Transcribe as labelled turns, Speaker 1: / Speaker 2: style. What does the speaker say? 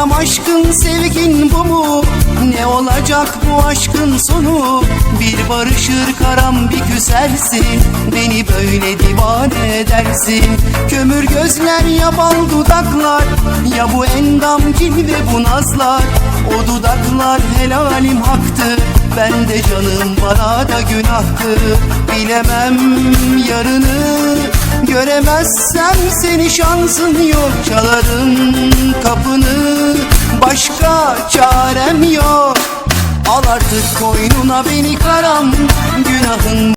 Speaker 1: Soram aşkın sevgin bu mu? Ne olacak bu aşkın sonu? Bir barışır karam bir küsersin Beni böyle divane edersin. Kömür gözler ya bal dudaklar Ya bu endam cilve bu nazlar. O dudaklar helalim haktı Ben de canım bana da günahtı. Bilemem yarını Göremezsem seni şansın yok. Çalarım kapını Başka çarem yok. Al artık koynuna beni karam Günahın